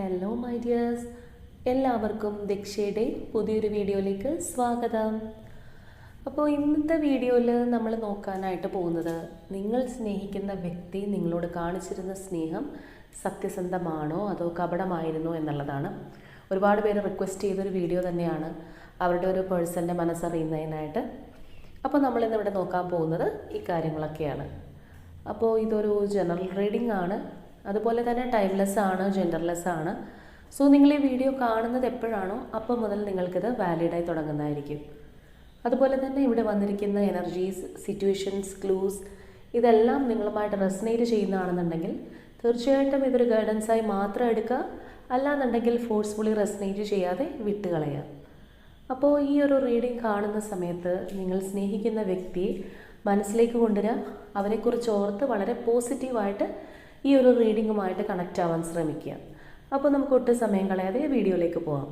Hello my dears എല്ലാവർക്കും ദക്ഷയുടെ പുതിയൊരു വീഡിയോയിലേക്ക് സ്വാഗതം. അപ്പോൾ ഇന്നത്തെ വീഡിയോയിൽ നമ്മൾ നോക്കാനായിട്ട് പോകുന്നത് നിങ്ങൾ സ്നേഹിക്കുന്ന വ്യക്തി നിങ്ങളോട് കാണിച്ചിരുന്ന സ്നേഹം സത്യസന്ധമാണോ അതോ കപടമായിരുന്നോ എന്നുള്ളതാണ്. ഒരുപാട് പേര് റിക്വസ്റ്റ് ചെയ്തൊരു വീഡിയോ തന്നെയാണ് അവരുടെ ഒരു പേഴ്സന്റെ മനസ്സറിയുന്നതിനായിട്ട്. അപ്പോൾ നമ്മളിന്നിവിടെ നോക്കാൻ പോകുന്നത് ഈ കാര്യങ്ങളൊക്കെയാണ്. അപ്പോൾ ഇതൊരു ജനറൽ റീഡിംഗ് ആണ്. അതുപോലെ തന്നെ ടൈംലെസ് ആണ് ജെൻഡർലെസ് ആണ്. സോ നിങ്ങൾ ഈ വീഡിയോ കാണുന്നത് എപ്പോഴാണോ അപ്പോൾ മുതൽ നിങ്ങൾക്കിത് വാലിഡായി തുടങ്ങുന്നതായിരിക്കും. അതുപോലെ തന്നെ ഇവിടെ വന്നിരിക്കുന്ന എനർജീസ് സിറ്റുവേഷൻസ് ക്ലൂസ് ഇതെല്ലാം നിങ്ങളുമായിട്ട് റെസനേറ്റ് ചെയ്യുന്നതാണെന്നുണ്ടെങ്കിൽ തീർച്ചയായിട്ടും ഇതൊരു ഗൈഡൻസായി മാത്രം എടുക്കുക. അല്ലാന്നുണ്ടെങ്കിൽ ഫോഴ്സ്ഫുള്ളി റെസനേറ്റ് ചെയ്യാതെ വിട്ടുകളയാം അപ്പോൾ ഈ ഒരു റീഡിംഗ് കാണുന്ന സമയത്ത് നിങ്ങൾ സ്നേഹിക്കുന്ന വ്യക്തിയെ മനസ്സിലേക്ക് കൊണ്ടുവരിക. അവരെക്കുറിച്ച് ഓർത്ത് വളരെ പോസിറ്റീവായിട്ട് ഈ ഒരു റീഡിങ്ങുമായിട്ട് കണക്റ്റ് ആവാൻ ശ്രമിക്കുക. അപ്പോൾ നമുക്ക് ഒട്ടും സമയം കളയാതെ വീഡിയോയിലേക്ക് പോകാം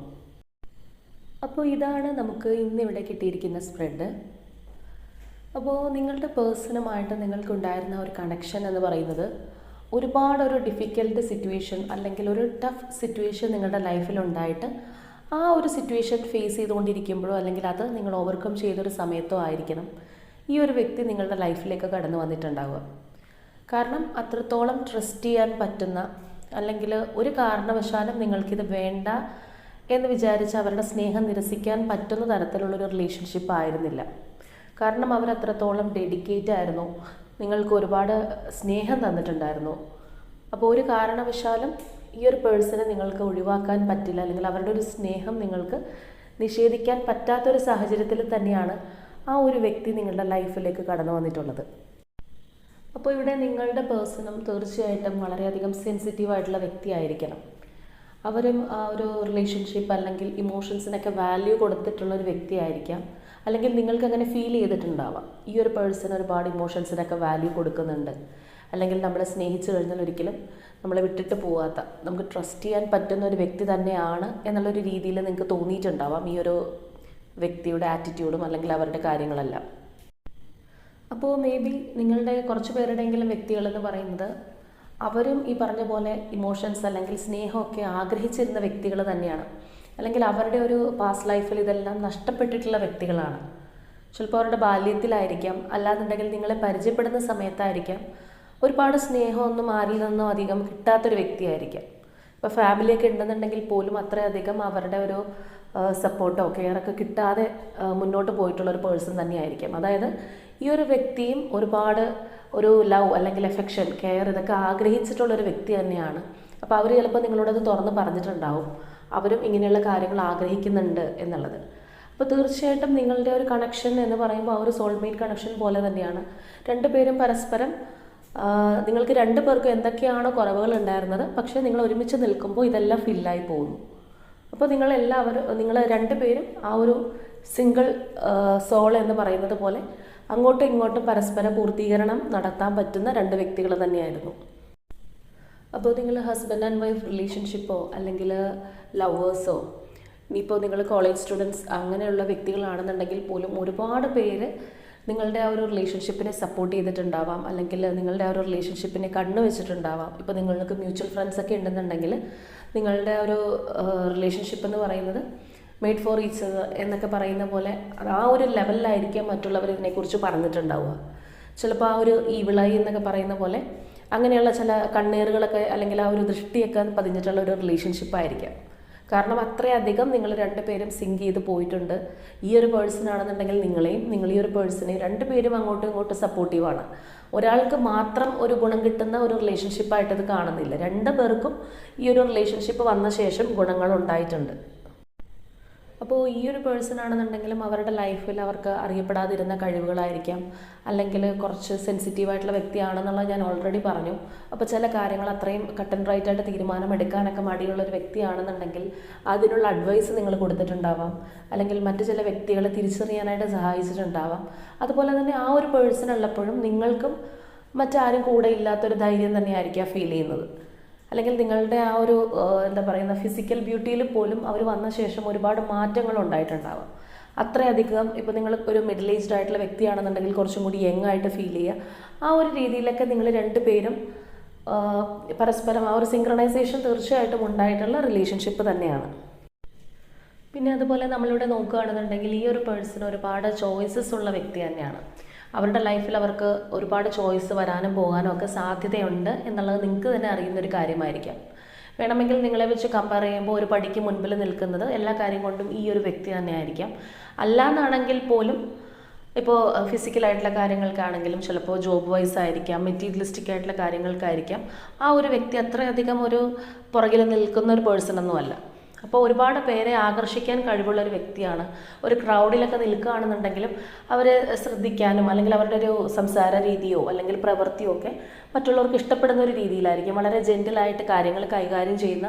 അപ്പോൾ ഇതാണ് നമുക്ക് ഇന്നിവിടെ കിട്ടിയിരിക്കുന്ന സ്പ്രെഡ് അപ്പോൾ നിങ്ങളുടെ പേഴ്സണുമായിട്ട് നിങ്ങൾക്കുണ്ടായിരുന്ന ഒരു കണക്ഷൻ എന്ന് പറയുന്നത് ഒരുപാട് ഒരു ഡിഫിക്കൽട്ട് സിറ്റുവേഷൻ അല്ലെങ്കിൽ ഒരു ടഫ് സിറ്റുവേഷൻ നിങ്ങളുടെ ലൈഫിൽ ഉണ്ടായിട്ട് ആ ഒരു സിറ്റുവേഷൻ ഫേസ് ചെയ്തുകൊണ്ടിരിക്കുമ്പോഴോ അല്ലെങ്കിൽ അത് നിങ്ങൾ ഓവർകം ചെയ്തൊരു സമയത്തോ ആയിരിക്കണം ഈ ഒരു വ്യക്തി നിങ്ങളുടെ ലൈഫിലേക്ക് കടന്നു വന്നിട്ടുണ്ടാവുക. കാരണം അത്രത്തോളം ട്രസ്റ്റ് ചെയ്യാൻ പറ്റുന്ന അല്ലെങ്കിൽ ഒരു കാരണവശാലും നിങ്ങൾക്കിത് വേണ്ട എന്ന് വിചാരിച്ച് അവരുടെ സ്നേഹം നിരസിക്കാൻ പറ്റുന്ന തരത്തിലുള്ളൊരു റിലേഷൻഷിപ്പ് ആയിരുന്നില്ല. കാരണം അവർ അത്രത്തോളം ഡെഡിക്കേറ്റ് ആയിരുന്നു. നിങ്ങൾക്ക് ഒരുപാട് സ്നേഹം തന്നിട്ടുണ്ടായിരുന്നു. അപ്പോൾ ഒരു കാരണവശാലും ഈ ഒരു പേഴ്സണെ നിങ്ങൾക്ക് ഒഴിവാക്കാൻ പറ്റില്ല. അല്ലെങ്കിൽ അവരുടെ ഒരു സ്നേഹം നിങ്ങൾക്ക് നിഷേധിക്കാൻ പറ്റാത്തൊരു സാഹചര്യത്തിൽ തന്നെയാണ് ആ ഒരു വ്യക്തി നിങ്ങളുടെ ലൈഫിലേക്ക് കടന്നു വന്നിട്ടുള്ളത്. അപ്പോൾ ഇവിടെ നിങ്ങളുടെ പേഴ്സണും തീർച്ചയായിട്ടും വളരെയധികം സെൻസിറ്റീവ് ആയിട്ടുള്ള വ്യക്തിയായിരിക്കണം. അവരും ആ ഒരു റിലേഷൻഷിപ്പ് അല്ലെങ്കിൽ ഇമോഷൻസിനൊക്കെ വാല്യൂ കൊടുത്തിട്ടുള്ള ഒരു വ്യക്തിയായിരിക്കാം. അല്ലെങ്കിൽ നിങ്ങൾക്ക് അങ്ങനെ ഫീൽ ചെയ്തിട്ടുണ്ടാവാം. ഈ ഒരു പേഴ്സൺ ഒരുപാട് ഇമോഷൻസിനൊക്കെ വാല്യൂ കൊടുക്കുന്നുണ്ട്. അല്ലെങ്കിൽ നമ്മളെ സ്നേഹിച്ചു കഴിഞ്ഞാൽ ഒരിക്കലും നമ്മളെ വിട്ടിട്ട് പോകാത്ത നമുക്ക് ട്രസ്റ്റ് ചെയ്യാൻ പറ്റുന്ന ഒരു വ്യക്തി തന്നെയാണ് എന്നുള്ളൊരു രീതിയിൽ നിങ്ങൾക്ക് തോന്നിയിട്ടുണ്ടാവാം ഈ ഒരു വ്യക്തിയുടെ ആറ്റിറ്റ്യൂഡും അല്ലെങ്കിൽ അവരുടെ കാര്യങ്ങളെല്ലാം. അപ്പോൾ മേ ബി നിങ്ങളുടെ കുറച്ച് പേരുടെയെങ്കിലും വ്യക്തികളെന്ന് പറയുന്നത് അവരും ഈ പറഞ്ഞ പോലെ ഇമോഷൻസ് അല്ലെങ്കിൽ സ്നേഹമൊക്കെ ആഗ്രഹിച്ചിരുന്ന വ്യക്തികൾ തന്നെയാണ്. അല്ലെങ്കിൽ അവരുടെ ഒരു പാസ്റ്റ് ലൈഫിൽ ഇതെല്ലാം നഷ്ടപ്പെട്ടിട്ടുള്ള വ്യക്തികളാണ്. ചിലപ്പോൾ അവരുടെ ബാല്യത്തിലായിരിക്കാം. അല്ലാന്നുണ്ടെങ്കിൽ നിങ്ങളെ പരിചയപ്പെടുന്ന സമയത്തായിരിക്കാം. ഒരുപാട് സ്നേഹമൊന്നും ആരിൽ നിന്നും അധികം കിട്ടാത്തൊരു വ്യക്തിയായിരിക്കാം. ഇപ്പോൾ ഫാമിലിയൊക്കെ ഉണ്ടെന്നുണ്ടെങ്കിൽ പോലും അത്രയധികം അവരുടെ ഒരു സപ്പോർട്ടോ കെയറൊക്കെ കിട്ടാതെ മുന്നോട്ട് പോയിട്ടുള്ള ഒരു പേഴ്സൺ തന്നെയായിരിക്കാം. അതായത് ഈ ഒരു വ്യക്തിയും ഒരുപാട് ഒരു ലവ് അല്ലെങ്കിൽ എഫെക്ഷൻ കെയർ ഇതൊക്കെ ആഗ്രഹിച്ചിട്ടുള്ള ഒരു വ്യക്തി തന്നെയാണ്. അപ്പോൾ അവർ ചിലപ്പോൾ നിങ്ങളോടത് തുറന്ന് പറഞ്ഞിട്ടുണ്ടാവും. അവരും ഇങ്ങനെയുള്ള കാര്യങ്ങൾ ആഗ്രഹിക്കുന്നുണ്ട് എന്നുള്ളത്. അപ്പോൾ തീർച്ചയായിട്ടും നിങ്ങളുടെ ഒരു കണക്ഷൻ എന്ന് പറയുമ്പോൾ ആ ഒരു സോൾമേറ്റ് കണക്ഷൻ പോലെ തന്നെയാണ്. രണ്ടുപേരും പരസ്പരം നിങ്ങൾക്ക് രണ്ടു പേർക്കും എന്തൊക്കെയാണോ കുറവുകൾ ഉണ്ടായിരുന്നത് പക്ഷേ നിങ്ങൾ ഒരുമിച്ച് നിൽക്കുമ്പോൾ ഇതെല്ലാം ഫില്ലായി പോകുന്നു. അപ്പോൾ നിങ്ങൾ എല്ലാവരും നിങ്ങൾ രണ്ടുപേരും ആ ഒരു സിംഗിൾ സോൾ എന്ന് പറയുന്നത് പോലെ അങ്ങോട്ടും ഇങ്ങോട്ടും പരസ്പര പൂർത്തീകരണം നടത്താൻ പറ്റുന്ന രണ്ട് വ്യക്തികൾ തന്നെയായിരുന്നു. അപ്പോൾ നിങ്ങൾ ഹസ്ബൻഡ് ആൻഡ് വൈഫ് റിലേഷൻഷിപ്പോ അല്ലെങ്കിൽ ലവേഴ്സോ ഇനിയിപ്പോൾ നിങ്ങൾ കോളേജ് സ്റ്റുഡൻസ് അങ്ങനെയുള്ള വ്യക്തികളാണെന്നുണ്ടെങ്കിൽ പോലും ഒരുപാട് പേര് നിങ്ങളുടെ ആ ഒരു റിലേഷൻഷിപ്പിനെ സപ്പോർട്ട് ചെയ്തിട്ടുണ്ടാവാം. അല്ലെങ്കിൽ നിങ്ങളുടെ ആ ഒരു റിലേഷൻഷിപ്പിനെ കണ്ണു വെച്ചിട്ടുണ്ടാവാം. ഇപ്പോൾ നിങ്ങൾക്ക് മ്യൂച്വൽ ഫ്രണ്ട്സ് ഒക്കെ ഉണ്ടെന്നുണ്ടെങ്കിൽ നിങ്ങളുടെ ഒരു റിലേഷൻഷിപ്പ് എന്ന് പറയുന്നത് മെയ്ഡ് ഫോർ ഈച്ച് എന്നൊക്കെ പറയുന്ന പോലെ ആ ഒരു ലെവലിലായിരിക്കാം മറ്റുള്ളവർ ഇതിനെക്കുറിച്ച് പറഞ്ഞിട്ടുണ്ടാവുക. ചിലപ്പോൾ ആ ഒരു ഈവിളായി എന്നൊക്കെ പറയുന്ന പോലെ അങ്ങനെയുള്ള ചില കണ്ണീറുകളൊക്കെ അല്ലെങ്കിൽ ആ ഒരു ദൃഷ്ടിയൊക്കെ പതിഞ്ഞിട്ടുള്ള ഒരു റിലേഷൻഷിപ്പ് ആയിരിക്കാം. കാരണം അത്രയധികം നിങ്ങൾ രണ്ടുപേരും സിങ്ക് ചെയ്ത് പോയിട്ടുണ്ട്. ഈ ഒരു പേഴ്സൺ ആണെന്നുണ്ടെങ്കിൽ നിങ്ങളെയും നിങ്ങൾ ഈ ഒരു പേഴ്സണെയും രണ്ടുപേരും അങ്ങോട്ടും ഇങ്ങോട്ടും സപ്പോർട്ടീവാണ് ഒരാൾക്ക് മാത്രം ഒരു ഗുണം കിട്ടുന്ന ഒരു റിലേഷൻഷിപ്പായിട്ട് ഇത് കാണുന്നില്ല. രണ്ട് പേർക്കും ഈ ഒരു റിലേഷൻഷിപ്പ് വന്ന ശേഷം ഗുണങ്ങൾ ഉണ്ടായിട്ടുണ്ട്. അപ്പോൾ ഈ ഒരു പേഴ്സൺ ആണെന്നുണ്ടെങ്കിലും അവരുടെ ലൈഫിൽ അവർക്ക് അറിയപ്പെടാതിരുന്ന കഴിവുകളായിരിക്കാം. അല്ലെങ്കിൽ കുറച്ച് സെൻസിറ്റീവ് ആയിട്ടുള്ള വ്യക്തിയാണെന്നുള്ളത് ഞാൻ ഓൾറെഡി പറഞ്ഞു. അപ്പോൾ ചില കാര്യങ്ങൾ അത്രയും കട്ട് ആൻഡ് റൈറ്റ് ആയിട്ട് തീരുമാനമെടുക്കാനൊക്കെ മടിയുള്ള ഒരു വ്യക്തിയാണെന്നുണ്ടെങ്കിൽ അതിനുള്ള അഡ്വൈസ് നിങ്ങൾ കൊടുത്തിട്ടുണ്ടാവാം. അല്ലെങ്കിൽ മറ്റു ചില വ്യക്തികളെ തിരിച്ചറിയാനായിട്ട് സഹായിച്ചിട്ടുണ്ടാവാം. അതുപോലെ തന്നെ ആ ഒരു പേഴ്സൺ ഉള്ളപ്പോഴും നിങ്ങൾക്കും മറ്റാരും കൂടെ ഇല്ലാത്തൊരു ധൈര്യം തന്നെയായിരിക്കാം ഫീൽ ചെയ്യുന്നത്. അല്ലെങ്കിൽ നിങ്ങളുടെ ആ ഒരു എന്താ പറയുന്ന ഫിസിക്കൽ ബ്യൂട്ടിയിൽ പോലും അവർ വന്ന ശേഷം ഒരുപാട് മാറ്റങ്ങൾ ഉണ്ടായിട്ടുണ്ടാവാം. അത്രയധികം ഇപ്പോൾ നിങ്ങൾ ഒരു മിഡിൽ ഏജ്ഡ് ആയിട്ടുള്ള വ്യക്തിയാണെന്നുണ്ടെങ്കിൽ കുറച്ചും കൂടി യങ് ആയിട്ട് ഫീൽ ചെയ്യുക. ആ ഒരു രീതിയിലൊക്കെ നിങ്ങൾ രണ്ടുപേരും പേരും പരസ്പരം ആ ഒരു സിങ്ക്രണൈസേഷൻ തീർച്ചയായിട്ടും ഉണ്ടായിട്ടുള്ള റിലേഷൻഷിപ്പ് തന്നെയാണ്. പിന്നെ അതുപോലെ നമ്മളിവിടെ നോക്കുകയാണെന്നുണ്ടെങ്കിൽ ഈ ഒരു പേഴ്സൺ ഒരുപാട് ചോയ്സസ് ഉള്ള വ്യക്തി തന്നെയാണ്. അവരുടെ ലൈഫിൽ അവർക്ക് ഒരുപാട് ചോയ്സ് വരാനും പോകാനും ഒക്കെ സാധ്യതയുണ്ട് എന്നുള്ളത് നിങ്ങൾക്ക് തന്നെ അറിയുന്നൊരു കാര്യമായിരിക്കാം. വേണമെങ്കിൽ നിങ്ങളെ വെച്ച് കമ്പയർ ചെയ്യുമ്പോൾ ഒരു പടിക്ക് മുൻപിൽ നിൽക്കുന്നത് എല്ലാ കാര്യം കൊണ്ടും ഈ ഒരു വ്യക്തി തന്നെയായിരിക്കാം. അല്ലാന്നാണെങ്കിൽ പോലും ഇപ്പോൾ ഫിസിക്കലായിട്ടുള്ള കാര്യങ്ങൾക്കാണെങ്കിലും ചിലപ്പോൾ ജോബ് വൈസ് ആയിരിക്കാം മെറ്റീരിയലിസ്റ്റിക് ആയിട്ടുള്ള കാര്യങ്ങൾക്കായിരിക്കാം. ആ ഒരു വ്യക്തി അത്രയധികം ഒരു പുറകിൽ നിൽക്കുന്ന ഒരു പേഴ്സൺ ഒന്നുമല്ല അപ്പോൾ ഒരുപാട് പേരെ ആകർഷിക്കാൻ കഴിവുള്ള ഒരു വ്യക്തിയാണ്. ഒരു ക്രൗഡിലൊക്കെ നിൽക്കുകയാണെന്നുണ്ടെങ്കിലും അവരെ ശ്രദ്ധിക്കാനും അല്ലെങ്കിൽ അവരുടെ ഒരു സംസാര രീതിയോ അല്ലെങ്കിൽ പ്രവൃത്തിയോ ഒക്കെ മറ്റുള്ളവർക്ക് ഇഷ്ടപ്പെടുന്ന ഒരു രീതിയിലായിരിക്കും. വളരെ ജെന്റിലായിട്ട് കാര്യങ്ങൾ കൈകാര്യം ചെയ്യുന്ന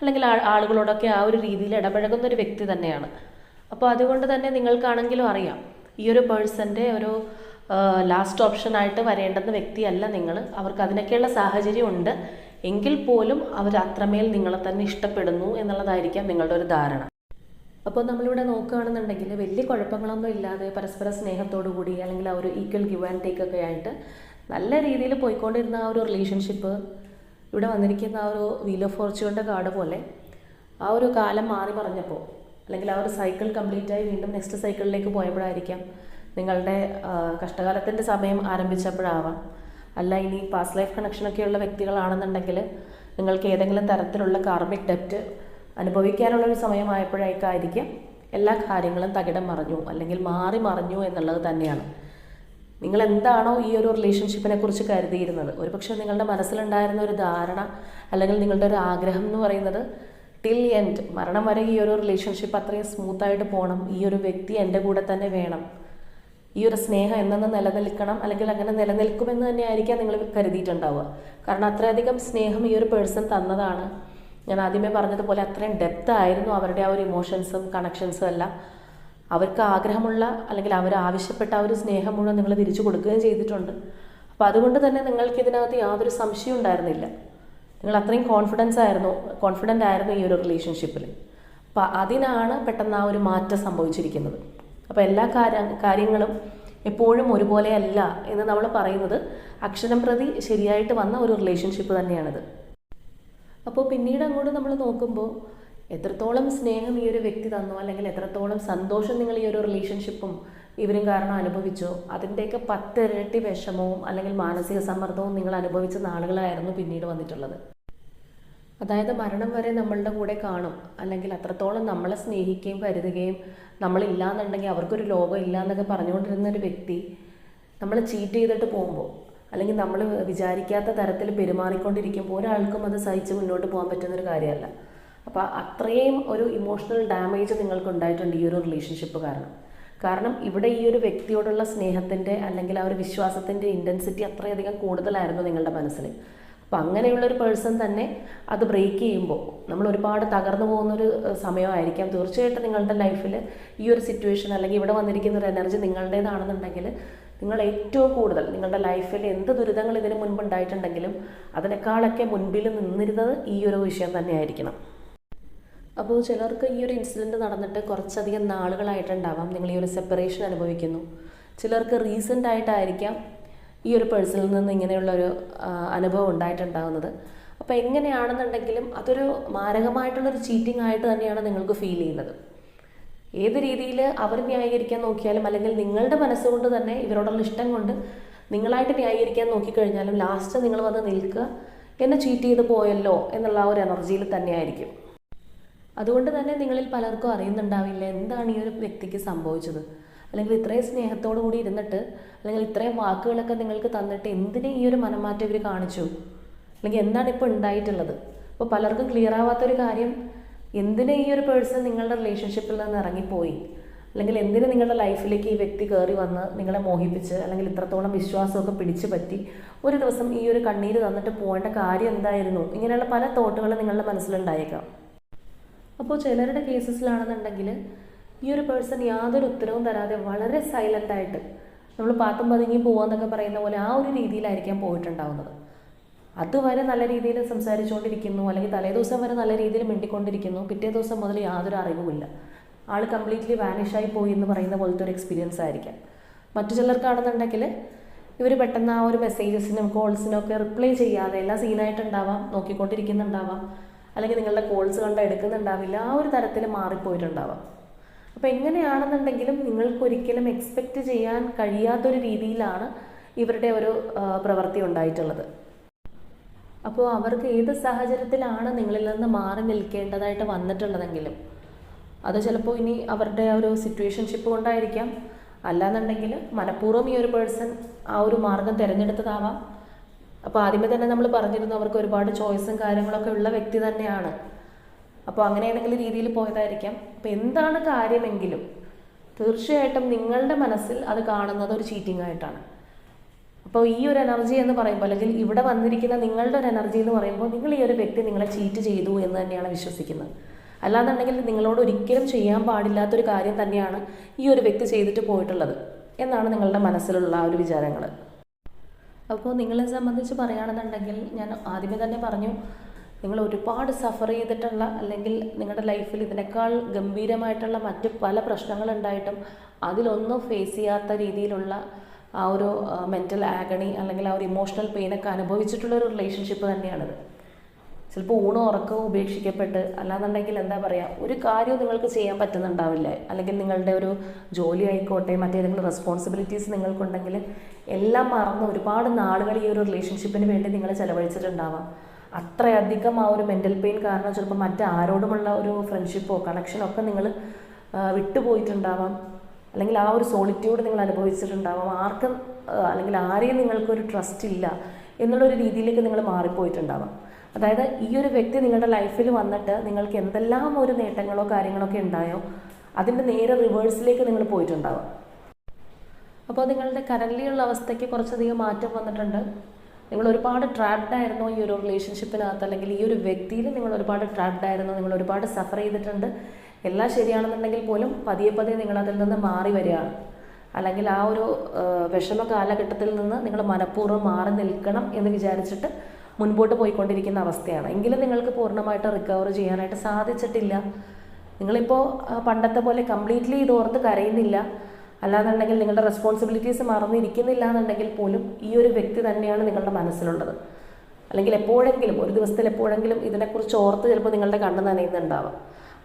അല്ലെങ്കിൽ ആളുകളോടൊക്കെ ആ ഒരു രീതിയിൽ ഇടപഴകുന്ന ഒരു വ്യക്തി തന്നെയാണ്. അപ്പോൾ അതുകൊണ്ട് തന്നെ നിങ്ങൾക്കാണെങ്കിലും അറിയാം ഈ ഒരു പേഴ്സന്റെ ഒരു ലാസ്റ്റ് ഓപ്ഷനായിട്ട് വരേണ്ടുന്ന വ്യക്തിയല്ല നിങ്ങൾ അവർക്ക് അതിനൊക്കെയുള്ള സാഹചര്യം ഉണ്ട് എങ്കിൽ പോലും അവർ അത്രമേൽ നിങ്ങളെ തന്നെ ഇഷ്ടപ്പെടുന്നു എന്നുള്ളതായിരിക്കാം നിങ്ങളുടെ ഒരു ധാരണ. അപ്പോൾ നമ്മളിവിടെ നോക്കുകയാണെന്നുണ്ടെങ്കിൽ വലിയ കുഴപ്പങ്ങളൊന്നും ഇല്ലാതെ പരസ്പര സ്നേഹത്തോടു കൂടി അല്ലെങ്കിൽ ആ ഒരു ഈക്വൽ ഗിവ് ആൻഡ് ടേക്ക് ഒക്കെ ആയിട്ട് നല്ല രീതിയിൽ പോയിക്കൊണ്ടിരുന്ന ആ ഒരു റിലേഷൻഷിപ്പ് ഇവിടെ വന്നിരിക്കുന്ന ആ ഒരു വീൽ ഓഫ് ഫോർച്യൂണിന്റെ കാർഡ് പോലെ ആ ഒരു കാലം മാറി പറഞ്ഞപ്പോൾ അല്ലെങ്കിൽ ആ ഒരു സൈക്കിൾ കംപ്ലീറ്റ് ആയി വീണ്ടും നെക്സ്റ്റ് സൈക്കിളിലേക്ക് പോയപ്പോഴായിരിക്കാം നിങ്ങളുടെ കഷ്ടകാലത്തിന്റെ സമയം ആരംഭിച്ചപ്പോഴാവാം. അല്ല ഇനി പാസ്റ്റ് ലൈഫ് കണക്ഷനൊക്കെയുള്ള വ്യക്തികളാണെന്നുണ്ടെങ്കിൽ നിങ്ങൾക്ക് ഏതെങ്കിലും തരത്തിലുള്ള കാർമിക് ഡെപ്റ്റ് അനുഭവിക്കാനുള്ളൊരു സമയമായപ്പോഴേക്കായിരിക്കും എല്ലാ കാര്യങ്ങളും തകിടം മറിഞ്ഞു അല്ലെങ്കിൽ മാറി മറിഞ്ഞു എന്നുള്ളത് തന്നെയാണ്. നിങ്ങൾ എന്താണോ ഈ ഒരു റിലേഷൻഷിപ്പിനെ കുറിച്ച് കരുതിയിരുന്നത് ഒരുപക്ഷെ നിങ്ങളുടെ മനസ്സിലുണ്ടായിരുന്ന ഒരു ധാരണ അല്ലെങ്കിൽ നിങ്ങളുടെ ഒരു ആഗ്രഹം എന്ന് പറയുന്നത് ടിൽ എൻഡ് മരണം വരെ ഈ ഒരു റിലേഷൻഷിപ്പ് അത്രയും സ്മൂത്തായിട്ട് പോകണം ഈ ഒരു വ്യക്തി എന്റെ കൂടെ തന്നെ വേണം ഈ ഒരു സ്നേഹം എന്നെന്ന് നിലനിൽക്കണം അല്ലെങ്കിൽ അങ്ങനെ നിലനിൽക്കുമെന്ന് തന്നെ ആയിരിക്കാം നിങ്ങൾ കരുതിയിട്ടുണ്ടാവുക. കാരണം അത്രയധികം സ്നേഹം ഈ ഒരു പേഴ്സൺ തന്നതാണ്. ഞാൻ ആദ്യമേ പറഞ്ഞതുപോലെ അത്രയും ഡെപ്ത് ആയിരുന്നു അവരുടെ ആ ഒരു ഇമോഷൻസും കണക്ഷൻസും എല്ലാം. അവർക്ക് ആഗ്രഹമുള്ള അല്ലെങ്കിൽ അവർ ആവശ്യപ്പെട്ട ആ ഒരു സ്നേഹം മുഴുവൻ നിങ്ങൾ തിരിച്ചു കൊടുക്കുകയും ചെയ്തിട്ടുണ്ട്. അപ്പോൾ അതുകൊണ്ട് തന്നെ നിങ്ങൾക്ക് ഇതിനകത്ത് യാതൊരു സംശയവും ഉണ്ടായിരുന്നില്ല. നിങ്ങൾ അത്രയും കോൺഫിഡൻസ് ആയിരുന്നു കോൺഫിഡന്റ് ആയിരുന്നു ഈ ഒരു റിലേഷൻഷിപ്പിൽ അപ്പോൾ അതിനാണ് പെട്ടെന്ന് ആ ഒരു മാറ്റം സംഭവിച്ചിരിക്കുന്നത്. അപ്പോൾ എല്ലാ കാര്യങ്ങളും എപ്പോഴും ഒരുപോലെയല്ല എന്ന് നമ്മൾ പറയുന്നത് അക്ഷരം പ്രതി ശരിയായിട്ട് വന്ന ഒരു റിലേഷൻഷിപ്പ് തന്നെയാണിത്. അപ്പോൾ പിന്നീട് അങ്ങോട്ട് നമ്മൾ നോക്കുമ്പോൾ എത്രത്തോളം സ്നേഹം ഈ ഒരു വ്യക്തി തന്നോ അല്ലെങ്കിൽ എത്രത്തോളം സന്തോഷം നിങ്ങൾ ഈ ഒരു റിലേഷൻഷിപ്പും ഇവരും കാരണം അനുഭവിച്ചോ അതിന്റെയൊക്കെ പത്തിരട്ടി വിഷമവും അല്ലെങ്കിൽ മാനസിക സമ്മർദ്ദവും നിങ്ങൾ അനുഭവിച്ച നാളുകളായിരുന്നു പിന്നീട് വന്നിട്ടുള്ളത്. അതായത് മരണം വരെ നമ്മളുടെ കൂടെ കാണും. അല്ലെങ്കിൽ അത്രത്തോളം നമ്മളെ സ്നേഹിക്കുകയും കരുതുകയും നമ്മളില്ലാന്നുണ്ടെങ്കിൽ അവർക്കൊരു ലോകം ഇല്ല എന്നൊക്കെ പറഞ്ഞുകൊണ്ടിരുന്ന ഒരു വ്യക്തി നമ്മൾ ചീറ്റ് ചെയ്തിട്ട് പോകുമ്പോൾ അല്ലെങ്കിൽ നമ്മൾ വിചാരിക്കാത്ത തരത്തിൽ പെരുമാറിക്കൊണ്ടിരിക്കുമ്പോൾ ഒരാൾക്കും അത് സഹിച്ച് മുന്നോട്ട് പോകാൻ പറ്റുന്നൊരു കാര്യമല്ല. അപ്പോൾ അത്രയും ഒരു ഇമോഷണൽ ഡാമേജ് നിങ്ങൾക്ക് ഉണ്ടായിട്ടുണ്ട് ഈ ഒരു റിലേഷൻഷിപ്പ് കാരണം. കാരണം ഇവിടെ ഈ ഒരു വ്യക്തിയോടുള്ള സ്നേഹത്തിന്റെ അല്ലെങ്കിൽ ആ ഒരു വിശ്വാസത്തിന്റെ ഇന്റൻസിറ്റി അത്രയധികം കൂടുതലായിരുന്നു നിങ്ങളുടെ മനസ്സിൽ. അപ്പം അങ്ങനെയുള്ള ഒരു പേഴ്സൺ തന്നെ അത് ബ്രേക്ക് ചെയ്യുമ്പോൾ നമ്മൾ ഒരുപാട് തകർന്നു പോകുന്നൊരു സമയമായിരിക്കാം. തീർച്ചയായിട്ടും നിങ്ങളുടെ ലൈഫിൽ ഈ ഒരു സിറ്റുവേഷൻ അല്ലെങ്കിൽ ഇവിടെ വന്നിരിക്കുന്ന ഒരു എനർജി നിങ്ങളുടേതാണെന്നുണ്ടെങ്കിൽ നിങ്ങൾ ഏറ്റവും കൂടുതൽ നിങ്ങളുടെ ലൈഫിൽ എന്ത് ദുരിതങ്ങൾ ഇതിന് മുൻപ് ഉണ്ടായിട്ടുണ്ടെങ്കിലും അതിനേക്കാളൊക്കെ മുൻപിൽ നിന്നിരുന്നത് ഈ ഒരു വിഷയം തന്നെയായിരിക്കണം. അപ്പോൾ ചിലർക്ക് ഈ ഒരു ഇൻസിഡന്റ് നടന്നിട്ട് കുറച്ചധികം നാളുകളായിട്ടുണ്ടാവാം. നിങ്ങൾ ഈ ഒരു സെപ്പറേഷൻ അനുഭവിക്കുന്നു. ചിലർക്ക് റീസെന്റ് ആയിട്ടായിരിക്കാം ഈ ഒരു പേഴ്സണിൽ നിന്ന് ഇങ്ങനെയുള്ളൊരു ഒരു അനുഭവം ഉണ്ടായിട്ടുണ്ടാകുന്നത് അപ്പോൾ എങ്ങനെയാണെന്നുണ്ടെങ്കിലും അതൊരു മാരകമായിട്ടുള്ളൊരു ചീറ്റിംഗ് ആയിട്ട് തന്നെയാണ് നിങ്ങൾക്ക് ഫീൽ ചെയ്യുന്നത്. ഏത് രീതിയിൽ അവർ ന്യായീകരിക്കാൻ നോക്കിയാലും അല്ലെങ്കിൽ നിങ്ങളുടെ മനസ്സുകൊണ്ട് തന്നെ ഇവരോടുള്ള ഇഷ്ടം കൊണ്ട് നിങ്ങളായിട്ട് ന്യായീകരിക്കാൻ നോക്കിക്കഴിഞ്ഞാലും ലാസ്റ്റ് നിങ്ങൾ വന്ന് നിൽക്കുക എന്നെ ചീറ്റ് ചെയ്ത് പോയല്ലോ എന്നുള്ള ആ ഒരു എനർജിയിൽ തന്നെയായിരിക്കും. അതുകൊണ്ട് തന്നെ നിങ്ങളിൽ പലർക്കും അറിയുന്നുണ്ടാവില്ല എന്താണ് ഈ ഒരു വ്യക്തിക്ക് സംഭവിച്ചത്? അല്ലെങ്കിൽ ഇത്രയും സ്നേഹത്തോടു കൂടി ഇരുന്നിട്ട് അല്ലെങ്കിൽ ഇത്രയും വാക്കുകളൊക്കെ നിങ്ങൾക്ക് തന്നിട്ട് എന്തിനെ ഈ ഒരു മനംമാറ്റം ഇവർ കാണിച്ചു? അല്ലെങ്കിൽ എന്താണ് ഇപ്പോൾ ഉണ്ടായിട്ടുള്ളത്? അപ്പോൾ പലർക്കും ക്ലിയർ ആവാത്തൊരു കാര്യം എന്തിനെ ഈ ഒരു പേഴ്സൺ നിങ്ങളുടെ റിലേഷൻഷിപ്പിൽ നിന്ന് ഇറങ്ങിപ്പോയി? അല്ലെങ്കിൽ എന്തിനു നിങ്ങളുടെ ലൈഫിലേക്ക് ഈ വ്യക്തി കയറി വന്ന് നിങ്ങളെ മോഹിപ്പിച്ച് അല്ലെങ്കിൽ ഇത്രത്തോളം വിശ്വാസമൊക്കെ പിടിച്ചു പറ്റി ഒരു ദിവസം ഈ ഒരു കണ്ണീര് തന്നിട്ട് പോകേണ്ട കാര്യം എന്തായിരുന്നു? ഇങ്ങനെയുള്ള പല തോട്ടുകളും നിങ്ങളുടെ മനസ്സിലുണ്ടായേക്കാം. അപ്പോൾ ചിലരുടെ കേസസിലാണെന്നുണ്ടെങ്കിൽ ഈ ഒരു പേഴ്സൺ യാതൊരു ഉത്തരവും തരാതെ വളരെ സൈലന്റ് ആയിട്ട് നമ്മൾ പാത്തും പതുങ്ങി പോവാന്നൊക്കെ പറയുന്ന പോലെ ആ ഒരു രീതിയിലായിരിക്കാം പോയിട്ടുണ്ടാവുന്നത്. അതുവരെ നല്ല രീതിയിൽ സംസാരിച്ചുകൊണ്ടിരിക്കുന്നു അല്ലെങ്കിൽ തലേദിവസം വരെ നല്ല രീതിയിൽ മിണ്ടിക്കൊണ്ടിരിക്കുന്നു പിറ്റേ ദിവസം മുതൽ യാതൊരു അറിവുമില്ല. ആൾ കംപ്ലീറ്റ്ലി വാനിഷായി പോയി എന്ന് പറയുന്ന പോലത്തെ ഒരു എക്സ്പീരിയൻസ് ആയിരിക്കാം. മറ്റു ചിലർക്കാണെന്നുണ്ടെങ്കിൽ ഇവർ പെട്ടെന്ന് ആ ഒരു മെസ്സേജസിനും കോൾസിനും ഒക്കെ റിപ്ലൈ ചെയ്യാതെ എല്ലാം സീനായിട്ടുണ്ടാവാം നോക്കിക്കൊണ്ടിരിക്കുന്നുണ്ടാവാം അല്ലെങ്കിൽ നിങ്ങളുടെ കോൾസ് കണ്ട് എടുക്കുന്നുണ്ടാവില്ല ആ ഒരു തരത്തിൽ മാറിപ്പോയിട്ടുണ്ടാവാം. അപ്പോൾ എങ്ങനെയാണെന്നുണ്ടെങ്കിലും നിങ്ങൾക്കൊരിക്കലും എക്സ്പെക്റ്റ് ചെയ്യാൻ കഴിയാത്തൊരു രീതിയിലാണ് ഇവരുടെ ഒരു പ്രവൃത്തി ഉണ്ടായിട്ടുള്ളത്. അപ്പോൾ അവർക്ക് ഏത് സാഹചര്യത്തിലാണ് നിങ്ങളിൽ നിന്ന് മാറി നിൽക്കേണ്ടതായിട്ട് വന്നിട്ടുള്ളതെങ്കിലും അത് ചിലപ്പോൾ ഇനി അവരുടെ ഒരു സിറ്റുവേഷൻഷിപ്പ് കൊണ്ടായിരിക്കാം. അല്ലാന്നുണ്ടെങ്കിൽ മനഃപൂർവം ഈ ഒരു പേഴ്സൺ ആ ഒരു മാർഗം തിരഞ്ഞെടുത്തതാവാം. അപ്പോൾ ആദ്യമേ തന്നെ നമ്മൾ പറഞ്ഞിരുന്നു അവർക്ക് ഒരുപാട് ചോയ്സും കാര്യങ്ങളൊക്കെ ഉള്ള വ്യക്തി തന്നെയാണ്. അപ്പോൾ അങ്ങനെ ഏതെങ്കിലും രീതിയിൽ പോയതായിരിക്കാം. അപ്പോൾ എന്താണ് കാര്യമെങ്കിലും തീർച്ചയായിട്ടും നിങ്ങളുടെ മനസ്സിൽ അത് കാണുന്നത് ഒരു ചീറ്റിംഗ് ആയിട്ടാണ്. അപ്പോൾ ഈ ഒരു എനർജി എന്ന് പറയുമ്പോൾ അല്ലെങ്കിൽ ഇവിടെ വന്നിരിക്കുന്ന നിങ്ങളുടെ ഒരു എനർജി എന്ന് പറയുമ്പോൾ നിങ്ങൾ ഈ ഒരു വ്യക്തി നിങ്ങളെ ചീറ്റ് ചെയ്തു എന്ന് തന്നെയാണ് വിശ്വസിക്കുന്നത്. അല്ലാന്നുണ്ടെങ്കിൽ നിങ്ങളോട് ഒരിക്കലും ചെയ്യാൻ പാടില്ലാത്തൊരു കാര്യം തന്നെയാണ് ഈ ഒരു വ്യക്തി ചെയ്തിട്ട് പോയിട്ടുള്ളത് എന്നാണ് നിങ്ങളുടെ മനസ്സിലുള്ള ആ ഒരു വിചാരങ്ങൾ. അപ്പോൾ നിങ്ങളെ സംബന്ധിച്ച് പറയുകയാണെന്നുണ്ടെങ്കിൽ ഞാൻ ആദ്യമേ തന്നെ പറഞ്ഞു നിങ്ങൾ ഒരുപാട് സഫർ ചെയ്തിട്ടുള്ള അല്ലെങ്കിൽ നിങ്ങളുടെ ലൈഫിൽ ഇതിനേക്കാൾ ഗംഭീരമായിട്ടുള്ള മറ്റ് പല പ്രശ്നങ്ങളുണ്ടായിട്ടും അതിലൊന്നും ഫേസ് ചെയ്യാത്ത രീതിയിലുള്ള ആ ഒരു മെന്റൽ ആഗണി അല്ലെങ്കിൽ ആ ഒരു ഇമോഷണൽ പെയിനൊക്കെ അനുഭവിച്ചിട്ടുള്ള ഒരു റിലേഷൻഷിപ്പ് തന്നെയാണിത്. ചിലപ്പോൾ ഊണും ഉറക്കവും ഉപേക്ഷിക്കപ്പെട്ട് അല്ലാന്നുണ്ടെങ്കിൽ എന്താ പറയുക ഒരു കാര്യവും നിങ്ങൾക്ക് ചെയ്യാൻ പറ്റുന്നുണ്ടാവില്ല. അല്ലെങ്കിൽ നിങ്ങളുടെ ഒരു ജോലി ആയിക്കോട്ടെ മറ്റേതെങ്കിലും റെസ്പോൺസിബിലിറ്റീസ് നിങ്ങൾക്കുണ്ടെങ്കിൽ എല്ലാം മറന്ന് ഒരുപാട് നാളുകൾ ഈ ഒരു റിലേഷൻഷിപ്പിന് വേണ്ടി നിങ്ങൾ ചിലവഴിച്ചിട്ടുണ്ടാവാം. അത്രയധികം ആ ഒരു മെന്റൽ പെയിൻ കാരണം ചിലപ്പോൾ മറ്റാരോടുമുള്ള ഒരു ഫ്രണ്ട്ഷിപ്പോ കണക്ഷനോ ഒക്കെ നിങ്ങൾ വിട്ടുപോയിട്ടുണ്ടാവാം. അല്ലെങ്കിൽ ആ ഒരു സോളിറ്റ്യൂഡ് നിങ്ങൾ അനുഭവിച്ചിട്ടുണ്ടാവാം. ആർക്കും അല്ലെങ്കിൽ ആരെയും നിങ്ങൾക്കൊരു ട്രസ്റ്റ് ഇല്ല എന്നുള്ളൊരു രീതിയിലേക്ക് നിങ്ങൾ മാറിപ്പോയിട്ടുണ്ടാവാം. അതായത് ഈ ഒരു വ്യക്തി നിങ്ങളുടെ ലൈഫിൽ വന്നിട്ട് നിങ്ങൾക്ക് എന്തെല്ലാം ഒരു നേട്ടങ്ങളോ കാര്യങ്ങളോ ഒക്കെ ഉണ്ടായോ അതിന്റെ നേരെ റിവേഴ്സിലേക്ക് നിങ്ങൾ പോയിട്ടുണ്ടാവാം. അപ്പോൾ നിങ്ങളുടെ കറൻലി അവസ്ഥയ്ക്ക് കുറച്ചധികം മാറ്റം വന്നിട്ടുണ്ട്. നിങ്ങൾ ഒരുപാട് ട്രാപ്ഡ് ആയിരുന്നു ഈ ഒരു റിലേഷൻഷിപ്പിനകത്ത് അല്ലെങ്കിൽ ഈ ഒരു വ്യക്തിയിൽ നിങ്ങൾ ഒരുപാട് ട്രാപ്ഡ് ആയിരുന്നു നിങ്ങൾ ഒരുപാട് സഫർ ചെയ്തിട്ടുണ്ട്. എല്ലാം ശരിയാണെന്നുണ്ടെങ്കിൽ പോലും പതിയെ പതിയെ നിങ്ങൾ അതിൽ നിന്ന് മാറി വരികയാണ്. അല്ലെങ്കിൽ ആ ഒരു വിഷമ കാലഘട്ടത്തിൽ നിന്ന് നിങ്ങൾ മനഃപൂർവം മാറി നിൽക്കണം എന്ന് വിചാരിച്ചിട്ട് മുൻപോട്ട് പോയിക്കൊണ്ടിരിക്കുന്ന അവസ്ഥയാണ്. എങ്കിലും നിങ്ങൾക്ക് പൂർണമായിട്ട് റിക്കവർ ചെയ്യാനായിട്ട് സാധിച്ചിട്ടില്ല. നിങ്ങളിപ്പോൾ പണ്ടത്തെ പോലെ കംപ്ലീറ്റ്ലി ഇത് ഓർത്ത് കരയുന്നില്ല. അല്ലാന്നുണ്ടെങ്കിൽ നിങ്ങളുടെ റെസ്പോൺസിബിലിറ്റീസ് മറന്നിരിക്കുന്നില്ല എന്നുണ്ടെങ്കിൽ പോലും ഈ ഒരു വ്യക്തി തന്നെയാണ് നിങ്ങളുടെ മനസ്സിലുള്ളത്. അല്ലെങ്കിൽ എപ്പോഴെങ്കിലും ഒരു ദിവസത്തിൽ എപ്പോഴെങ്കിലും ഇതിനെക്കുറിച്ച് ഓർത്ത് ചിലപ്പോൾ നിങ്ങളുടെ കണ്ണ് നനയുന്നുണ്ടാവാം.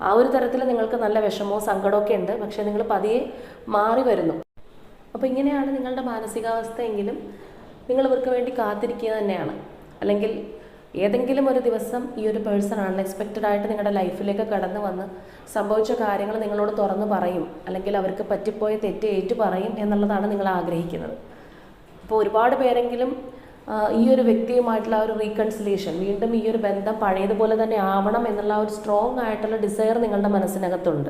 ആ ഒരു തരത്തിൽ നിങ്ങൾക്ക് നല്ല വിഷമവും സങ്കടമൊക്കെ ഉണ്ട്. പക്ഷേ നിങ്ങൾ പതിയെ മാറി വരുന്നു. അപ്പോൾ ഇങ്ങനെയാണ് നിങ്ങളുടെ മാനസികാവസ്ഥയെങ്കിലും നിങ്ങൾ ഇവർക്ക് വേണ്ടി കാത്തിരിക്കുക തന്നെയാണ്. അല്ലെങ്കിൽ ഏതെങ്കിലും ഒരു ദിവസം ഈ ഒരു പേഴ്സൺ അൺഎക്സ്പെക്റ്റഡ് ആയിട്ട് നിങ്ങളുടെ ലൈഫിലേക്ക് കടന്നു വന്ന് സംഭവിച്ച കാര്യങ്ങൾ നിങ്ങളോട് തുറന്ന് പറയും അല്ലെങ്കിൽ അവർക്ക് പറ്റിപ്പോയ തെറ്റ് ഏറ്റു പറയും എന്നുള്ളതാണ് നിങ്ങൾ ആഗ്രഹിക്കുന്നത്. അപ്പോൾ ഒരുപാട് പേരെങ്കിലും ഈ ഒരു വ്യക്തിയുമായിട്ടുള്ള ഒരു റീകൺസിലേഷൻ വീണ്ടും ഈ ഒരു ബന്ധം പഴയതുപോലെ തന്നെ ആവണം എന്നുള്ള ഒരു സ്ട്രോങ് ആയിട്ടുള്ള ഡിസയർ നിങ്ങളുടെ മനസ്സിനകത്തുണ്ട്.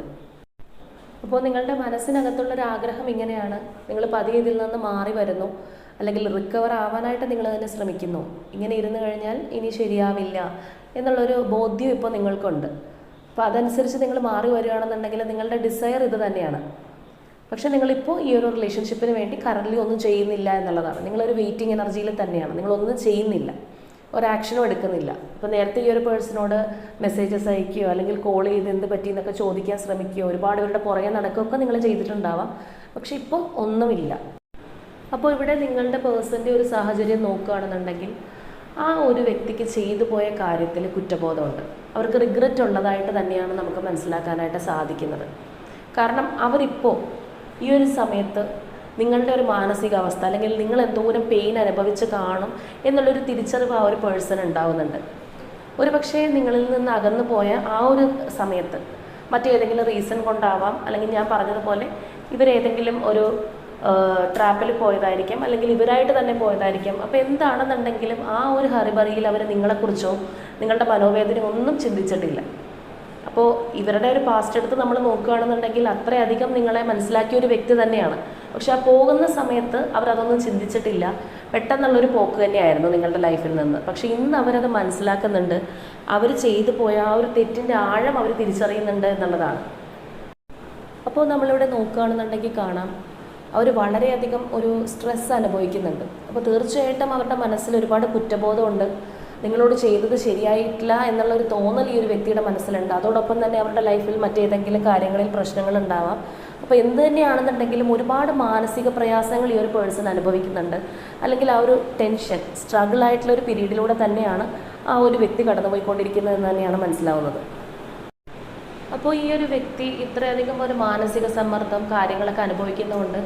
അപ്പോൾ നിങ്ങളുടെ മനസ്സിനകത്തുള്ളൊരു ആഗ്രഹം ഇങ്ങനെയാണ്. നിങ്ങൾ പതിയെ നിന്ന് മാറി വരുന്നു. അല്ലെങ്കിൽ റിക്കവർ ആവാനായിട്ട് നിങ്ങൾ തന്നെ ശ്രമിക്കുന്നു. ഇങ്ങനെ ഇരുന്ന് കഴിഞ്ഞാൽ ഇനി ശരിയാവില്ല എന്നുള്ളൊരു ബോധ്യം ഇപ്പോൾ നിങ്ങൾക്കുണ്ട്. അപ്പോൾ അതനുസരിച്ച് നിങ്ങൾ മാറി വരികയാണെന്നുണ്ടെങ്കിൽ നിങ്ങളുടെ ഡിസയർ ഇത് തന്നെയാണ്. പക്ഷേ നിങ്ങളിപ്പോൾ ഈ ഒരു റിലേഷൻഷിപ്പിന് വേണ്ടി കറന്റ്ലി ഒന്നും ചെയ്യുന്നില്ല എന്നുള്ളതാണ്. നിങ്ങളൊരു വെയിറ്റിംഗ് എനർജിയിൽ തന്നെയാണ്. നിങ്ങളൊന്നും ചെയ്യുന്നില്ല. ഒരാക്ഷനും എടുക്കുന്നില്ല. ഇപ്പോൾ നേരത്തെ ഈ ഒരു പേഴ്സണോട് മെസ്സേജസ് അയക്കുകയോ അല്ലെങ്കിൽ കോൾ ചെയ്ത് എന്ത് പറ്റി എന്നൊക്കെ ചോദിക്കാൻ ശ്രമിക്കുകയോ ഒരുപാട് ഇവരുടെ പുറകെ നടക്കുകയൊക്കെ നിങ്ങൾ ചെയ്തിട്ടുണ്ടാവാം. പക്ഷെ ഇപ്പോൾ ഒന്നുമില്ല. അപ്പോൾ ഇവിടെ നിങ്ങളുടെ പേഴ്സന്റെ ഒരു സാഹചര്യം നോക്കുകയാണെന്നുണ്ടെങ്കിൽ ആ ഒരു വ്യക്തിക്ക് ചെയ്തു പോയ കാര്യത്തിൽ കുറ്റബോധമുണ്ട്. അവർക്ക് റിഗ്രറ്റ് ഉള്ളതായിട്ട് തന്നെയാണ് നമുക്ക് മനസ്സിലാക്കാനായിട്ട് സാധിക്കുന്നത്. കാരണം അവരിപ്പോൾ ഈ ഒരു സമയത്ത് നിങ്ങളുടെ ഒരു മാനസികാവസ്ഥ അല്ലെങ്കിൽ നിങ്ങൾ എന്തോരം പെയിൻ അനുഭവിച്ച് കാണും എന്നുള്ളൊരു തിരിച്ചറിവ് ആ ഒരു പേഴ്സൺ ഉണ്ടാവുന്നുണ്ട്. ഒരു പക്ഷേ നിങ്ങളിൽ നിന്ന് അകന്നു പോയ ആ ഒരു സമയത്ത് മറ്റേതെങ്കിലും റീസൺ കൊണ്ടാവാം അല്ലെങ്കിൽ ഞാൻ പറഞ്ഞതുപോലെ ഇവരേതെങ്കിലും ഒരു ട്രാപ്പിൽ പോയതായിരിക്കാം അല്ലെങ്കിൽ ഇവരായിട്ട് തന്നെ പോയതായിരിക്കാം. അപ്പോൾ എന്താണെന്നുണ്ടെങ്കിലും ആ ഒരു ഹറിബറിയിൽ അവർ നിങ്ങളെക്കുറിച്ചോ നിങ്ങളുടെ മനോവേദന ഒന്നും ചിന്തിച്ചിട്ടില്ല. അപ്പോൾ ഇവരുടെ ഒരു പാസ്റ്റ് എടുത്ത് നമ്മൾ നോക്കുകയാണെന്നുണ്ടെങ്കിൽ അത്രയധികം നിങ്ങളെ മനസ്സിലാക്കിയ ഒരു വ്യക്തി തന്നെയാണ്. പക്ഷെ ആ പോകുന്ന സമയത്ത് അവരതൊന്നും ചിന്തിച്ചിട്ടില്ല. പെട്ടെന്നുള്ളൊരു പോക്ക് തന്നെയായിരുന്നു നിങ്ങളുടെ ലൈഫിൽ നിന്ന്. പക്ഷെ ഇന്ന് അവരത് മനസ്സിലാക്കുന്നുണ്ട്. അവർ ചെയ്തു പോയ ആ ഒരു തെറ്റിന്റെ ആഴം അവർ തിരിച്ചറിയുന്നുണ്ട് എന്നുള്ളതാണ്. അപ്പോൾ നമ്മളിവിടെ നോക്കുകയാണെന്നുണ്ടെങ്കിൽ കാണാം. അവർ വളരെയധികം ഒരു സ്ട്രെസ് അനുഭവിക്കുന്നുണ്ട്. അപ്പോൾ തീർച്ചയായിട്ടും അവരുടെ മനസ്സിൽ ഒരുപാട് കുറ്റബോധമുണ്ട്. നിങ്ങളോട് ചെയ്തത് ശരിയായിട്ടില്ല എന്നുള്ള ഒരു തോന്നൽ ഈ ഒരു വ്യക്തിയുടെ മനസ്സിലുണ്ട്. അതോടൊപ്പം തന്നെ അവരുടെ ലൈഫിൽ മറ്റേതെങ്കിലും കാര്യങ്ങളിൽ പ്രശ്നങ്ങൾ ഉണ്ടാവാം അപ്പോൾ എന്ത് തന്നെയാണെന്നുണ്ടെങ്കിലും ഒരുപാട് മാനസിക പ്രയാസങ്ങൾ ഈ ഒരു പേഴ്സൺ അനുഭവിക്കുന്നുണ്ട്. അല്ലെങ്കിൽ ആ ഒരു ടെൻഷൻ സ്ട്രഗിൾ ആയിട്ടുള്ള ഒരു പീരീഡിലൂടെ തന്നെയാണ് ആ ഒരു വ്യക്തി കടന്നുപോയിക്കൊണ്ടിരിക്കുന്നത് എന്ന് തന്നെയാണ് മനസ്സിലാവുന്നത്. അപ്പോൾ ഈ ഒരു വ്യക്തി ഇത്രയധികം ഒരു മാനസിക സമ്മർദ്ദം കാര്യങ്ങളൊക്കെ അനുഭവിക്കുന്നതുകൊണ്ട്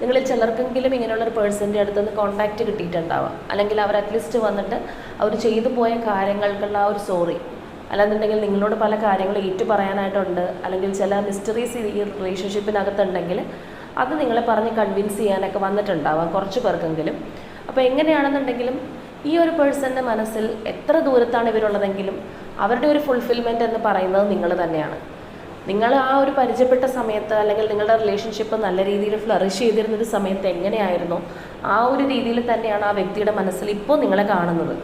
നിങ്ങളിൽ ചിലർക്കെങ്കിലും ഇങ്ങനെയുള്ള ഒരു പേഴ്സന്റെ അടുത്ത് നിന്ന് കോൺടാക്റ്റ് കിട്ടിയിട്ടുണ്ടാവാം. അല്ലെങ്കിൽ അവർ അറ്റ്ലീസ്റ്റ് വന്നിട്ട് അവർ ചെയ്തു പോയ കാര്യങ്ങൾക്കുള്ള ആ ഒരു സോറി അല്ലാന്നുണ്ടെങ്കിൽ നിങ്ങളോട് പല കാര്യങ്ങളും ഏറ്റു പറയാനായിട്ടുണ്ട്. അല്ലെങ്കിൽ ചില മിസ്റ്ററീസ് ഈ റിലേഷൻഷിപ്പിനകത്തുണ്ടെങ്കിൽ അത് നിങ്ങളെ പറഞ്ഞ് കൺവിൻസ് ചെയ്യാനൊക്കെ വന്നിട്ടുണ്ടാവാം കുറച്ച് പേർക്കെങ്കിലും. അപ്പോൾ എങ്ങനെയാണെന്നുണ്ടെങ്കിലും ഈ ഒരു പേഴ്സന്റെ മനസ്സിൽ എത്ര ദൂരത്താണ് ഇവരുള്ളതെങ്കിലും അവരുടെ ഒരു ഫുൾഫിൽമെന്റ് എന്ന് പറയുന്നത് നിങ്ങൾ തന്നെയാണ്. നിങ്ങൾ ആ ഒരു പരിചയപ്പെട്ട സമയത്ത് അല്ലെങ്കിൽ നിങ്ങളുടെ റിലേഷൻഷിപ്പ് നല്ല രീതിയിൽ ഫ്ലറിഷ് ചെയ്തിരുന്ന ഒരു സമയത്ത് എങ്ങനെയായിരുന്നു? ആ ഒരു രീതിയിൽ തന്നെയാണ് ആ വ്യക്തിയുടെ മനസ്സിൽ ഇപ്പോൾ നിങ്ങളെ കാണുന്നത്.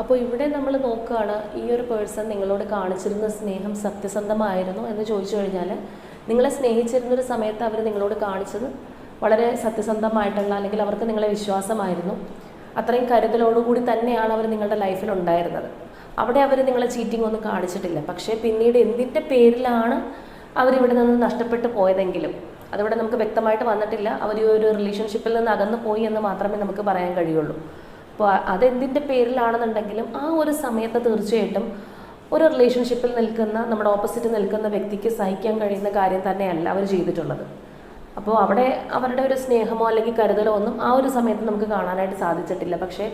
അപ്പോൾ ഇവിടെ നമ്മൾ നോക്കുകയാണ് ഈ ഒരു പേഴ്സൺ നിങ്ങളോട് കാണിച്ചിരുന്ന സ്നേഹം സത്യസന്ധമായിരുന്നു എന്ന് ചോദിച്ചു കഴിഞ്ഞാൽ നിങ്ങളെ സ്നേഹിച്ചിരുന്നൊരു സമയത്ത് അവർ നിങ്ങളോട് കാണിച്ചത് വളരെ സത്യസന്ധമായിട്ടുള്ള അല്ലെങ്കിൽ അവർക്ക് നിങ്ങളെ വിശ്വാസമായിരുന്നു. അത്രയും കരുതലോടുകൂടി തന്നെയാണ് അവർ നിങ്ങളുടെ ലൈഫിൽ ഉണ്ടായിരുന്നത്. അവിടെ അവർ നിങ്ങളെ ചീറ്റിംഗ് ഒന്നും കാണിച്ചിട്ടില്ല. പക്ഷേ പിന്നീട് എന്തിന്റെ പേരിലാണ് അവരിവിടെ നിന്ന് നഷ്ടപ്പെട്ടു പോയതെങ്കിലും അതവിടെ നമുക്ക് വ്യക്തമായിട്ട് വന്നിട്ടില്ല. അവർ ഒരു റിലേഷൻഷിപ്പിൽ നിന്ന് അകന്നു പോയി എന്ന് മാത്രമേ നമുക്ക് പറയാൻ കഴിയുള്ളൂ. അപ്പോൾ അതെന്തിന്റെ പേരിലാണെന്നുണ്ടെങ്കിലും ആ ഒരു സമയത്ത് തീർച്ചയായിട്ടും ഒരു റിലേഷൻഷിപ്പിൽ നിൽക്കുന്ന നമ്മുടെ ഓപ്പോസിറ്റ് നിൽക്കുന്ന വ്യക്തിക്ക് സഹിക്കാൻ കഴിയുന്ന കാര്യം തന്നെയല്ല അവർ ചെയ്തിട്ടുള്ളത്. അപ്പോൾ അവിടെ അവരുടെ ഒരു സ്നേഹമോ അല്ലെങ്കിൽ കരുതലോ ഒന്നും ആ ഒരു സമയത്ത് നമുക്ക് കാണാനായിട്ട് സാധിച്ചിട്ടില്ല. പക്ഷേ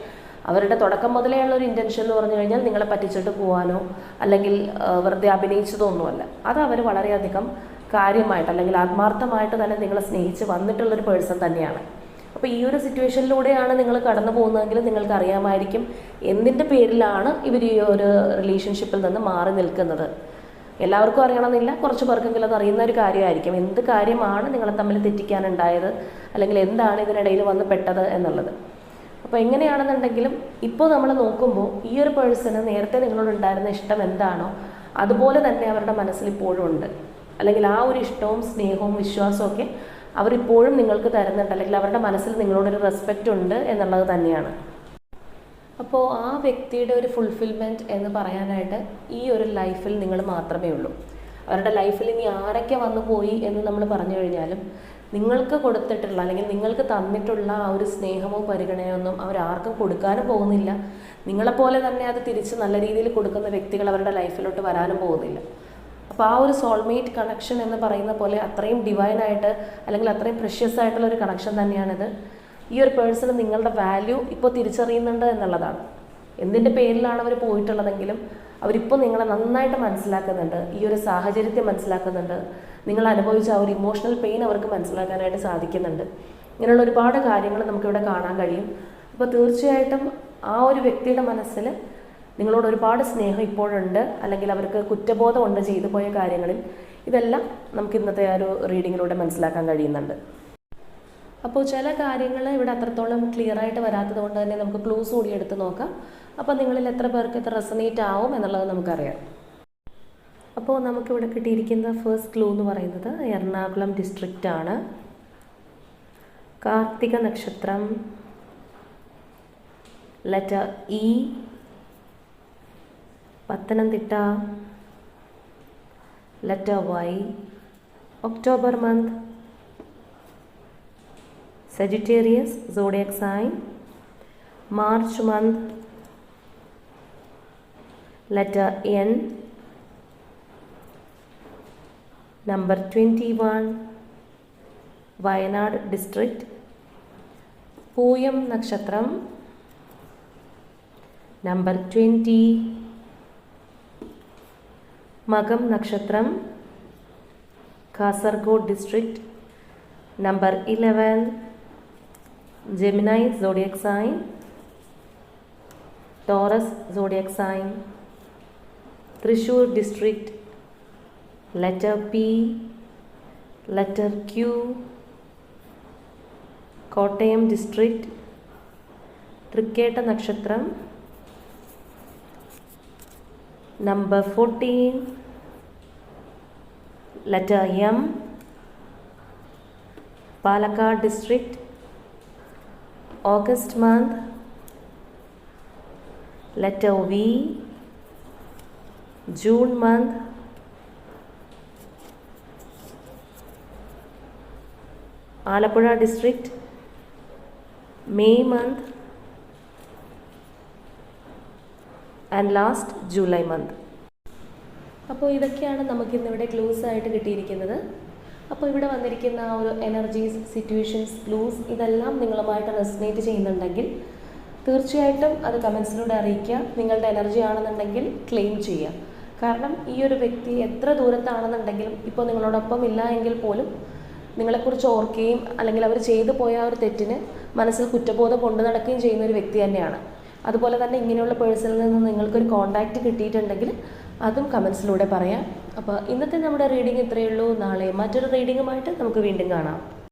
അവരുടെ തുടക്കം മുതലേ ഉള്ള ഒരു ഇന്റൻഷൻ എന്ന് പറഞ്ഞു കഴിഞ്ഞാൽ നിങ്ങളെ പറ്റിച്ചിട്ട് പോകാനോ അല്ലെങ്കിൽ വെറുതെ അഭിനയിച്ചതൊന്നുമല്ല. അത് അവർ വളരെയധികം കാര്യമായിട്ട് അല്ലെങ്കിൽ ആത്മാർത്ഥമായിട്ട് തന്നെ നിങ്ങളെ സ്നേഹിച്ച് വന്നിട്ടുള്ളൊരു പേഴ്സൺ തന്നെയാണ്. അപ്പോൾ ഈ ഒരു സിറ്റുവേഷനിലൂടെയാണ് നിങ്ങൾ കടന്നു പോകുന്നതെങ്കിൽ നിങ്ങൾക്ക് അറിയാമായിരിക്കും എന്തിന്റെ പേരിലാണ് ഇവർ ഈ ഒരു റിലേഷൻഷിപ്പിൽ നിന്ന് മാറി നിൽക്കുന്നത്. എല്ലാവർക്കും അറിയണമെന്നില്ല കുറച്ച് പേർക്കെങ്കിലും അത് അറിയുന്ന ഒരു കാര്യമായിരിക്കും. എന്ത് കാര്യമാണ് നിങ്ങളെ തമ്മിൽ തെറ്റിക്കാനുണ്ടായത് അല്ലെങ്കിൽ എന്താണ് ഇതിനിടയിൽ വന്ന് പെട്ടത് എന്നുള്ളത്. അപ്പോൾ എങ്ങനെയാണെന്നുണ്ടെങ്കിലും ഇപ്പോൾ നമ്മൾ നോക്കുമ്പോൾ ഈ ഒരു പേഴ്സണ് നേരത്തെ നിങ്ങളോട് ഉണ്ടായിരുന്ന ഇഷ്ടം എന്താണോ അതുപോലെ തന്നെ അവരുടെ മനസ്സിൽ ഇപ്പോഴും ഉണ്ട്. അല്ലെങ്കിൽ ആ ഒരു ഇഷ്ടവും സ്നേഹവും വിശ്വാസവും ഒക്കെ അവരിപ്പോഴും നിങ്ങൾക്ക് തരുന്നുണ്ട്. അല്ലെങ്കിൽ അവരുടെ മനസ്സിൽ നിങ്ങളോടൊരു റെസ്പെക്റ്റ് ഉണ്ട് എന്നുള്ളത് തന്നെയാണ്. അപ്പോൾ ആ വ്യക്തിയുടെ ഒരു ഫുൾഫിൽമെന്റ് എന്ന് പറയാനായിട്ട് ഈ ഒരു ലൈഫിൽ നിങ്ങൾ മാത്രമേ ഉള്ളൂ. അവരുടെ ലൈഫിൽ ഇനി ആരൊക്കെ വന്നു പോയി എന്ന് നമ്മൾ പറഞ്ഞു കഴിഞ്ഞാലും നിങ്ങൾക്ക് കൊടുത്തിട്ടുള്ള അല്ലെങ്കിൽ നിങ്ങൾക്ക് തന്നിട്ടുള്ള ആ ഒരു സ്നേഹമോ പരിഗണനയോ ഒന്നും അവരാർക്കും കൊടുക്കാനും പോകുന്നില്ല. നിങ്ങളെപ്പോലെ തന്നെ അത് തിരിച്ച് നല്ല രീതിയിൽ കൊടുക്കുന്ന വ്യക്തികൾ അവരുടെ ലൈഫിലോട്ട് വരാനും പോകുന്നില്ല. അപ്പോൾ ആ ഒരു സോൾമേറ്റ് കണക്ഷൻ എന്ന് പറയുന്ന പോലെ അത്രയും ഡിവൈനായിട്ട് അല്ലെങ്കിൽ അത്രയും പ്രഷ്യസ് ആയിട്ടുള്ള ഒരു കണക്ഷൻ തന്നെയാണിത്. ഈ ഒരു പേഴ്സണ് നിങ്ങളുടെ വാല്യൂ ഇപ്പോൾ തിരിച്ചറിയുന്നുണ്ട് എന്നുള്ളതാണ്. എന്തിന്റെ പേരിലാണ് അവർ പോയിട്ടുള്ളതെങ്കിലും അവരിപ്പോൾ നിങ്ങളെ നന്നായിട്ട് മനസ്സിലാക്കുന്നുണ്ട്. ഈ ഒരു സാഹചര്യത്തെ മനസ്സിലാക്കുന്നുണ്ട്. നിങ്ങൾ അനുഭവിച്ച ആ ഒരു ഇമോഷണൽ പെയിൻ അവർക്ക് മനസ്സിലാക്കാനായിട്ട് സാധിക്കുന്നുണ്ട്. ഇങ്ങനെയുള്ള ഒരുപാട് കാര്യങ്ങൾ നമുക്കിവിടെ കാണാൻ കഴിയും. അപ്പോൾ തീർച്ചയായിട്ടും ആ ഒരു വ്യക്തിയുടെ മനസ്സിൽ നിങ്ങളോട് ഒരുപാട് സ്നേഹം ഇപ്പോഴുണ്ട്. അല്ലെങ്കിൽ അവർക്ക് കുറ്റബോധമുണ്ട് ചെയ്തു പോയ കാര്യങ്ങളിൽ. ഇതെല്ലാം നമുക്ക് ഇന്നത്തെ ആ ഒരു റീഡിങ്ങിലൂടെ മനസ്സിലാക്കാൻ കഴിയുന്നുണ്ട്. അപ്പോൾ ചില കാര്യങ്ങൾ ഇവിടെ അത്രത്തോളം ക്ലിയർ ആയിട്ട് വരാത്തത് കൊണ്ട് തന്നെ നമുക്ക് ക്ലൂസ് കൂടി എടുത്ത് നോക്കാം. അപ്പോൾ നിങ്ങളിൽ എത്ര പേർക്ക് ഇത് റെസനേറ്റ് ആവും എന്നുള്ളത് നമുക്കറിയാം. അപ്പോൾ നമുക്കിവിടെ കിട്ടിയിരിക്കുന്ന ഫസ്റ്റ് ക്ലൂ എന്ന് പറയുന്നത് എറണാകുളം ഡിസ്ട്രിക്റ്റ് ആണ്. കാർത്തിക നക്ഷത്രം letter E Pathanamthitta letter Y October month Sagittarius zodiac sign March month letter letter number twenty one Wayanad district Pooyam നക്ഷത്രം നമ്പർ ട്വൻറ്റി മകം നക്ഷത്രം Kasaragod district number eleven Gemini zodiac sign Taurus zodiac sign Thrissur district letter P, letter Q, Kottayam district Thrikketta നക്ഷത്രം number fourteen letter M Palakkad district August month letter V June month Alappuzha district May month and last July month അപ്പോൾ ഇതൊക്കെയാണ് നമുക്കിന്നിവിടെ clues ആയിട്ട് കിട്ടിയിരിക്കുന്നത്. അപ്പോൾ ഇവിടെ വന്നിരിക്കുന്ന ആ ഒരു എനർജീസ് സിറ്റുവേഷൻസ് ക്ലൂസ് ഇതെല്ലാം നിങ്ങളുമായിട്ട് റെസിനേറ്റ് ചെയ്യുന്നുണ്ടെങ്കിൽ തീർച്ചയായിട്ടും അത് കമൻസിലൂടെ അറിയിക്കുക. നിങ്ങളുടെ എനർജി ആണെന്നുണ്ടെങ്കിൽ ക്ലെയിം ചെയ്യുക. കാരണം ഈ ഒരു വ്യക്തി എത്ര ദൂരത്താണെന്നുണ്ടെങ്കിലും ഇപ്പോൾ നിങ്ങളോടൊപ്പം ഇല്ല എങ്കിൽ പോലും നിങ്ങളെക്കുറിച്ച് ഓർക്കുകയും അല്ലെങ്കിൽ അവർ ചെയ്തു പോയ ആ ഒരു തെറ്റിന് മനസ്സിൽ കുറ്റബോധം കൊണ്ടു നടക്കുകയും ചെയ്യുന്ന ഒരു വ്യക്തി തന്നെയാണ്. അതുപോലെ തന്നെ ഇങ്ങനെയുള്ള പേഴ്സണിൽ നിന്ന് നിങ്ങൾക്കൊരു കോണ്ടാക്റ്റ് കിട്ടിയിട്ടുണ്ടെങ്കിൽ അതും കമൻസിലൂടെ പറയാം. അപ്പോൾ ഇന്നത്തെ നമ്മുടെ റീഡിംഗ് ഇത്രയേ ഉള്ളൂ. നാളെ മറ്റൊരു റീഡിങ്ങുമായിട്ട് നമുക്ക് വീണ്ടും കാണാം.